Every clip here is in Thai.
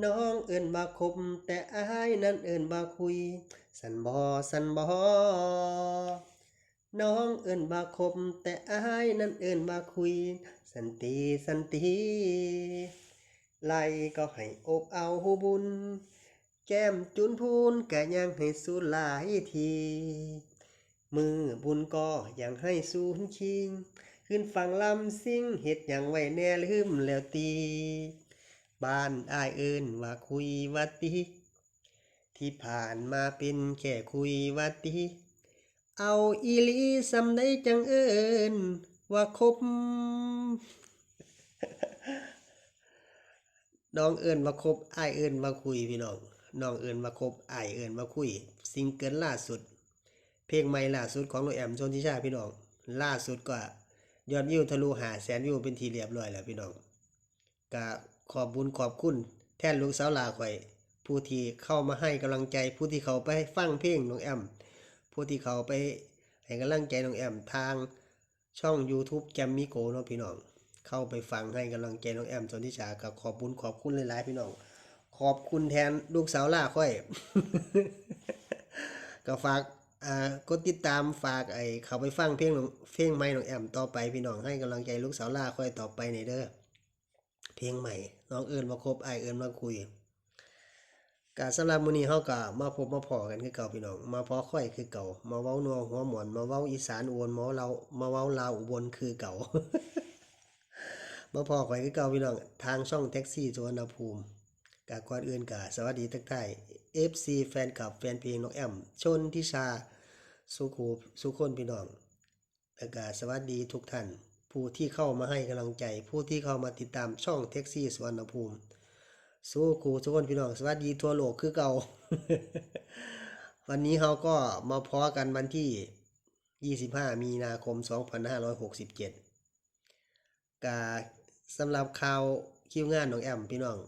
น้องเอิ้นมาคบแต่อายนั้นเอิ้นมาคุย สันบอสันบอน้องเอิ้นมาคบแต่อายนั้นเอิ้นมาคุย สันติสันติไล่ก็ให้อบเอาบุญ แก้มจุนพูนกะยังให้สูหลายที มือบุญก็ยังให้สูนคิง ขึ้นฟังลำซิ่งเฮ็ดหยังไว้แน่ลืมแล้วตี บ้านอายเอิ้นว่าคุยว่าติ ที่ผ่านมาเป็นแค่คุยว่าติ เอาอีลีสำได้จังเอิ้นว่าคบน้องเอิ้นมาคบอ้ายเอิ้นมาคุยพี่น้องน้องเอิ้นมาคบอ้ายเอิ้นมาคุยซิงเกิลล่าสุด เพลงใหม่ล่าสุดของน้องแอมชนทิชาพี่น้อง ล่าสุดก็ยอดวิวทะลุหาแสนวิวเป็นทีเรียบร้อยแล้วพี่น้องก็ ขอบบุญขอบคุณ แทนลูกสาวลาข่อย ผู้ที่เข้ามาให้กำลังใจ ผู้ที่เขาไปฟังเพลงน้องแอม ผู้ที่เขาไปให้กำลังใจน้องแอมทางช่อง YouTube แจมมิโกเนาะพี่น้อง เข้าไปฟังให้กำลังใจน้องแอมชนทิชากับขอบบุญขอบคุณหลายๆพี่น้อง ขอบคุณแทนลูกสาวล่าค่อย ก็ฝากอ่ากดติดตามฝากไอ้เขาไปฟังเพลงของเพลงใหม่ของแอมต่อไปพี่น้องให้กำลังใจลูกสาวล่าค่อยต่อไปในเด้อ เพลงใหม่ น้องเอิญมาคบไอเอิญมาคุยกาสำหรับมื้อนี้เฮาก็มาพบมาพอกันคือเก่าพี่น้อง มาพอค่อยคือเก่า มาเว้านัวหัวหมอน มาเว้าอีสานอุบลมาเว้าเรามาเว้าลาวอุบลคือเก่า มาพอข่อยคือเก่าพี่น้อง ทางช่องแท็กซี่สุวรรณภูมิกาก่อนอื่นกาสวัสดีทักทาย FC แฟนคลับแฟนเพลงน้องแอม ชนทิชา สุขูสุคนพี่น้องแล้วก็สวัสดีทุกท่าน ผู้ที่เข้ามาให้กำลังใจ ผู้ที่เข้ามาติดตามช่องแท็กซี่สวรรณภูมิสู้ครูทุกคนพี่น้องสวัสดีทั่วโลกคือเก่า วันนี้เราก็มาพอกันวันที่ 25 มีนาคม 2567กาสำหรับข่าวคิวงานน้องแอมพี่น้อง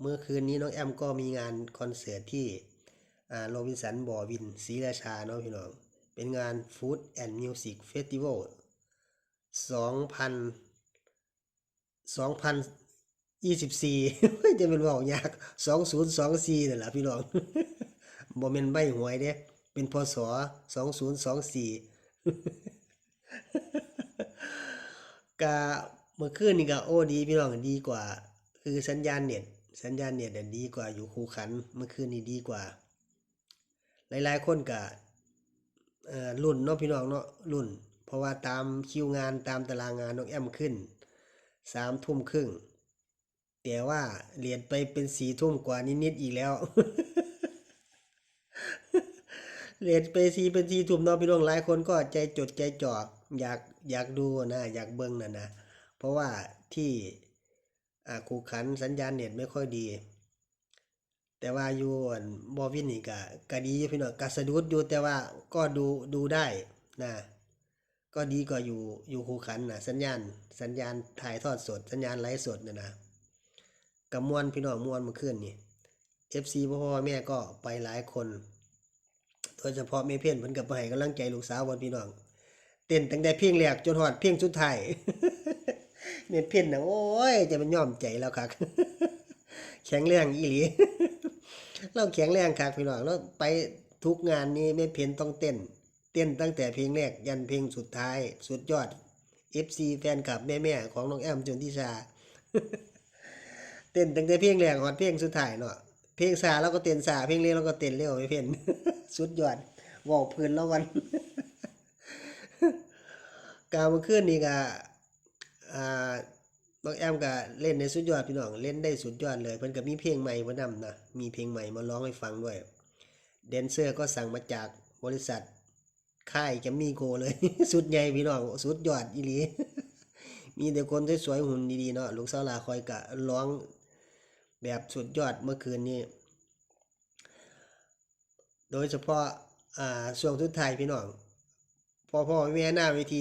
เมื่อคืนนี้น้องแอมก็มีงานคอนเสิร์ตที่โรบินสันบอวินศรีราชาเนาะพี่น้อง เป็นงาน Food and Music Festival 2000 2024จะเป็นว่ายาก2024นั่นแหละพี่น้องบ่แม่นใบหวยเด้เป็นพศ2024กะเมื่อคืนนี่ก็โอ้ดีพี่น้องดีกว่า คือสัญญาณเน็ตสัญญาณเน็ตน่ดีกว่าอยู่คูขันเมื่อคืนนี้ดีกว่า หลายๆคนก็เอ่อรุ่นเนาะพี่น้องเนาะรุ่น เพราะว่าตามคิวงานตามตารางงานน้องแอมขึ้นสามทุ่มครึ่งแต่ว่าเรียนไปเป็นสี่ทุ่มกว่านิดๆอีกแล้วเรียนไปสี่เป็นสี่ทุ่มเนาะพี่น้องหลายคนก็ใจจดใจจ่ออยากอยากดูนะอยากเบิ่งน่ะนะเพราะว่าที่อ่าคูขันสัญญาณเน็ตไม่ค่อยดี แต่ว่าอยู่บอวินนี่ก็ก็ดียพี่น้องก็สะดุดอยู่แต่ว่าก็ดูดูได้นะ ก็ดีกว่าอยู่อยู่คูขันนะสัญญาณ สัญญาณถ่ายทอดสด สัญญาณไลฟ์สดนะนะกับมวนพี่น้องมวนเมื่อคืนนี่ FC พ่อพ่อแม่ก็ไปหลายคนโดยเฉพาะแม่เพี้ยนเพิ่นก็ไปให้กำลังใจลูกสาววันพี่น้องเต้นตั้งแต่เพลงแรกจนฮอดเพลงสุดท้ายแม่เพี้ยนนะโอ้ยจะมันยอมใจแล้วครับแข็งแรงอีหลีเราแข็งแรงครับพี่น้องเราไปทุกงานนี้แม่เพี้ยนต้องเต้น เต้นตั้งแต่เพลงแรกยันเพลงสุดท้าย สุดยอด FC แฟนคลับแม่ๆของน้องแอมจนทิชา เต้นตั้งแต่เพลงแรกฮอดเพลงสุดท้ายเนาะเพลงซาเราก็เต้นซาเพลงเร็วเราก็เต้นเร็วไม่เพี้ยนสุดยอดเว้าพื้นแล้ววันกาวเมื่อคืนนี่ก็อ่าน้องแอมก็เล่นในสุดยอดพี่น้องเล่นได้สุดยอดเลยเพิ่นก็มีเพลงใหม่มานำนะมีเพลงใหม่มาร้องให้ฟังด้วยแดนเซอร์ก็สั่งมาจากบริษัท ค่ายแกมมี่โกเลย สุดใหญ่พี่น้องสุดยอดอีหลีมีแต่คนสวยๆหุ่นดีๆเนาะลูกสาวลาคอยกะร้องแบบสุดยอดเมื่อคืนนี้ โดยเฉพาะอ่าช่วงสุดท้ายพี่น้องพ่อพ่อแม่หน้าเวที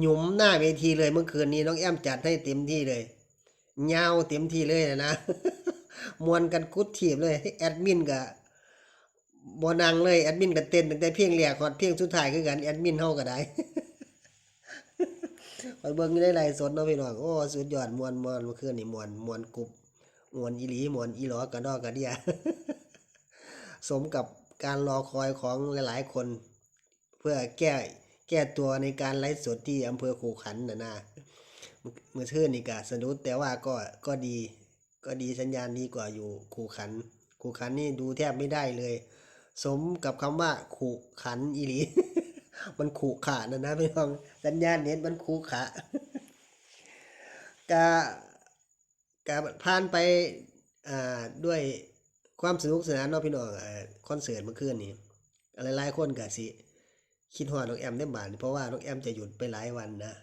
หยุมหน้าเวทีเลยเมื่อคืนนี้น้องแอมจัดให้เต็มที่เลยยาเต็มที่เลยนะมวนกันกุดทีบเลยแอดมินกับ บนังเลยแอดมินก็เต้นตั้งแต่เพียงแรกฮอดเพียงสุดท้ายคือกันแอดมินเฮาก็ได้ไปเบิ่งอยู่ในไลฟ์สดเนาะพี่น้องโอ้สุดยอดมวนมวนเมื่อคืนนี่มวนมวนกรุบมวนอีหลีมวนอีหลอกระดอกกระเดียสมกับการรอคอยของหลายๆคน เพื่อแก้แก้ตัวในการไลฟ์สดที่อำเภอขู่ขันนะนะเมื่อชื่นนี่ก็สนุกแต่ว่าก็ก็ดี ก็ดีสัญญาณดีกว่าอยู่ขู่ขันขู่ขันนี่ดูแทบไม่ได้เลย สมกับคำว่าขู่ขันอีหลี มันขู่ขานะนะพี่น้องสัญญาณเน็ตมันขู่ขากะกะผ่านไปอ่าด้วยความสนุกสนานเนาะพี่น้องอคอนเสิร์ตเมื่อคืนนี้หลายๆคนก็สิ คิดฮอดน้องแอมได้บาดเพราะว่าน้องแอมจะหยุดไปหลายวันนะ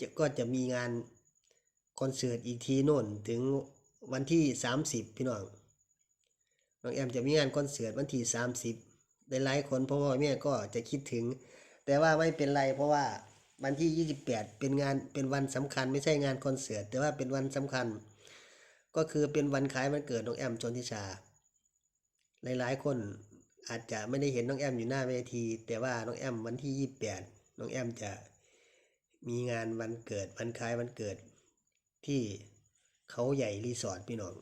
จะก็จะมีงานคอนเสิร์ตอีกทีโน่นถึงวันที่สามสิบพี่น้องน้องแอมจะมีงานคอนเสิร์ตวันที่สามสิบ หลายๆคนพ่อพ่อแม่ก็จะคิดถึง แต่ว่าไม่เป็นไรเพราะว่าวันที่ยี่สิบแปดเป็นงานเป็นวันสำคัญไม่ใช่งานคอนเสิร์ตแต่ว่าเป็นวันสำคัญ ก็คือเป็นวันคล้ายวันเกิดน้องแอมจนทิชา หลายๆ คนอาจจะไม่ได้เห็นน้องแอมอยู่หน้าเวที แต่ว่าน้องแอมวันที่ยี่สิบแปดน้องแอมจะมีงานวันเกิดวันคล้ายวันเกิดที่เขาใหญ่รีสอร์ทพี่น้อง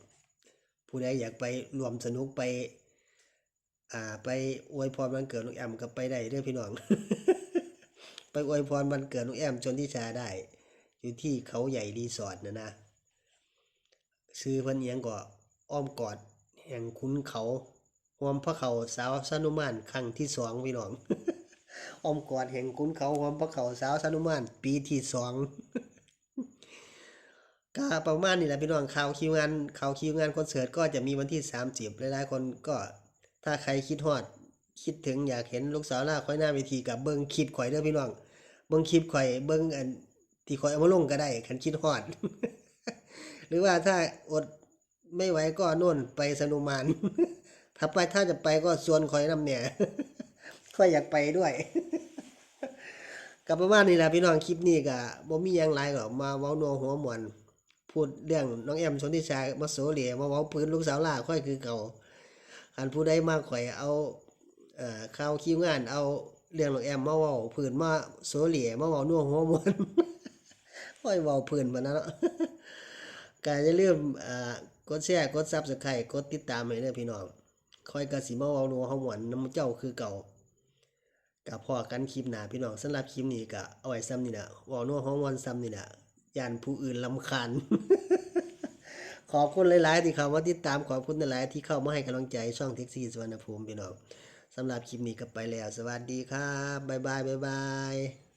ผู้ใดอยากไปรวมสนุกไป อ่า ไปอวยพรวันเกิดน้องแอมก็ไปได้เด้อพี่น้อง ไปอวยพรวันเกิดน้องแอมชนทิชาได้ อยู่ที่เขาใหญ่รีสอร์ทนะนะซื้อเพันเอียงก็อ้อมกอดแห่งคุ้นเขาหวมพระเขาสาวสนุมานครั้งที่สองพี่น้องอ้อมกอดแห่งคุ้นเขาหวมพระเขาสาวสนุมานปีที่สองก็ประมาณนี้แหละพี่น้องข่าวคิวงานข่าวคิวงานคอนเสิร์ตก็จะมีวันที่สามสิบหลายๆคนก็ ถ้าใครคิดฮอด คิดถึงอยากเห็นลูกสาวหน้าค่อยหน้าเวทีกับเบิ้งคลิปข่อยเด้อพี่น้องเบิ้งคลิปข่อยเบิ้งอันที่ข่อยเอามาลงก็ได้คันคิดฮอด หรือว่าถ้าอดไม่ไหวก็โน่นไปสนุมานถ้าไปถ้าจะไปก็ชวนข่อยนำเนี่ยค่อยอยากไปด้วยกับประมาณนี้แหละพี่น้องคลิปนี้ก็บ่มีหยังหลายหรอกมาเว้านัวหัวมวนพูดเรื่องน้องแอมชนทิชามาโซเหลมาเว้าปืนลูกสาวล่าค่อยคือเก่า คันผู้ใดมาข่อยเอาเอ่อข่าวคิวงาน เอาเรื่องน้องแอมมาเว้าพื้นมาโซเหลมาเว้านัวหัวมวนค่อยเว้าพื้นมานะเนาะก็อย่าลืมเอ่อกดแชร์กด Subscribe กดติดตามให้เด้อพี่น้องค่อยก็สิมาเว้านัวหัวมวนนำเจ้าคือเก่ากับพ่อกันคลิปหน้าพี่น้องสำหรับคลิปนี้ก็เอาไว้ซ้ำนี่นะเวอนัวห้องวันซ้ำนี่นะย่านผู้อื่นลำคาญ ขอบคุณหลาย ๆ ที่เข้ามาติดตามขอบคุณหลาย ๆ ที่เข้ามาให้กำลังใจช่องเท็กซี่สวรรณภูมิพี่น้องสำหรับคลิปนี้ก็ไปแล้ว สวัสดีครับบ๊ายบายบ๊ายบาย